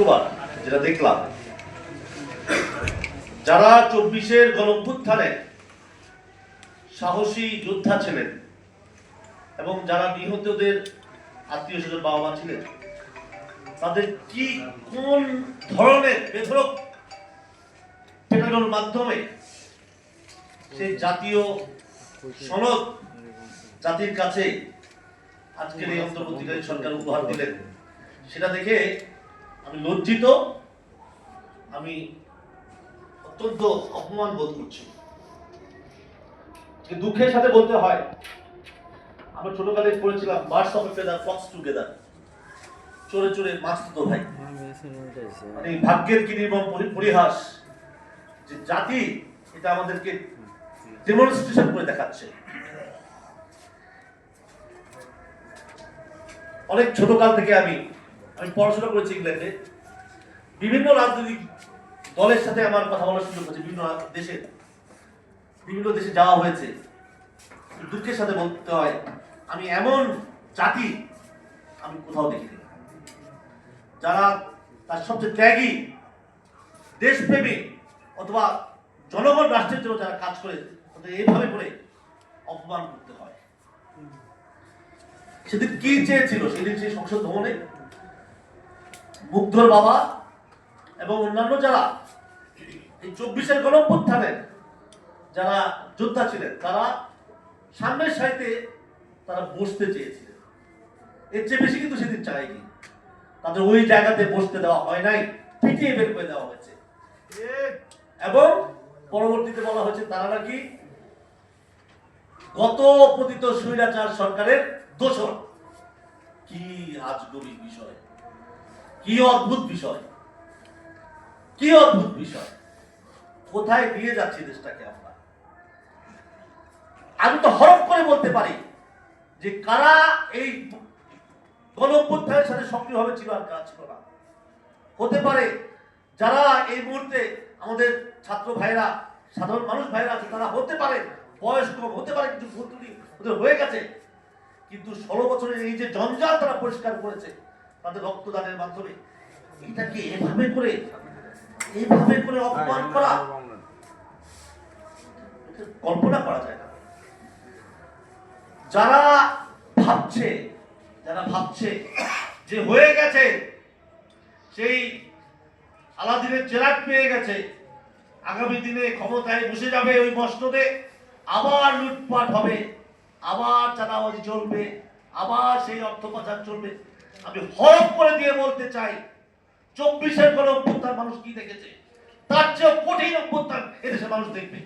শুক্রবার, যেটা দেখলাম, যারা চব্বিশের গণভ্যুত্থানে সাহসী যোদ্ধা ছিলেন এবং যারা নিহতদের আত্মীয় স্বজন বাবা মা ছিলেন, তাদের কি কোন ধরনের বেধরক পেটানোর মাধ্যমে সেই জাতীয় সনদ জাতির কাছে আজকের এই অন্তর্বর্তীকালীন সরকার উপহার দিলেন? সেটা দেখে আমি লজ্জিত, আমি অত্যন্ত অপমান বোধ করছি। দুঃখের সাথে বলতে হয়, আমরা ছোটকালে পড়েছিলাম বার্ডস অফ ফেদার ফক্স টুগেদার চোরে চোরে তো ভাই। মানে ভাগ্যের কি নির্মম পরি- পরিহাস, যে জাতি এটা আমাদেরকে ডেমনস্ট্রেশন করে দেখাচ্ছে। অনেক ছোটকাল থেকে আমি আমি পড়াশোনা করেছি ইংল্যান্ডে। বিভিন্ন রাজনৈতিক দলের সাথে আমার কথা বলার সুযোগ হয়েছে, বিভিন্ন দেশে বিভিন্ন দেশে যাওয়া হয়েছে। দুঃখের সাথে বলতে হয়, আমি এমন জাতি আমি কোথাও দেখিনি। যারা তার সবচেয়ে ত্যাগী, দেশপ্রেমী অথবা জনগণ রাষ্ট্রের জন্য যারা কাজ করে এইভাবে করে অপমান করতে হয়। সেদিন কি চেয়েছিল? সেদিন সেই সংসদ ভবনে মুগ্ধর বাবা এবং অন্যান্য যারা এই চব্বিশের গণপ্রত্থানের যারা যোদ্ধা ছিলেন, তারা সামনের সাইতে তারা বসতে চেয়েছিলেন। এর চেয়ে বেশি কিন্তু সেদিন চায়নি। তাদের ওই জায়গাতে বসতে দেওয়া হয় নাই পিটিয়ে বের করে দেওয়া হয়েছে। এবং পরবর্তীতে বলা হয়েছে, তারা নাকি গত পতিত স্বৈরাচার সরকারের দোষর। কি আজগবি বিষয়। কি অদ্ভুত বিষয়? কি অদ্ভুত বিষয়? কোথায় নিয়ে যাচ্ছি দেশটাকে আমরা? আমি তো হরফ করে বলতে পারি যে কারা এই গণঅভ্যুত্থানের সাথে সক্রিয়ভাবে ছিল আর কারা ছিল না। হতে পারে যারা এই মুহূর্তে আমাদের ছাত্র ভাইরা সাধারণ মানুষ ভাইরা আছে, তারা হতে পারে বয়স কম হতে পারে, কিছু ভুল ওদের হয়ে গেছে। কিন্তু ষোলো বছরের এই যে জঞ্জাল তারা পরিষ্কার করেছে তাদের রক্তদানের মাধ্যমে। এটাকে এভাবে করে এইভাবে করে অপমান করা কল্পনা করা যায় না। যারা ভাবছে যারা ভাবছে যে হয়ে গেছে সেই আলাদিনের চেরাগ পেয়ে গেছে আগামী দিনে ক্ষমতায় বসে যাবে ওই মসনদে আবার লুটপাট হবে আবার চাঁদাবাজি চলবে আবার সেই অর্থ পাচার চলবে। আমি হরফ করে দিয়ে বলতে চাই, চব্বিশের পরে অভ্যুত্থান মানুষ কি দেখেছে? তার চেয়ে কঠিন অভ্যুত্থান এদেশের মানুষ দেখবে।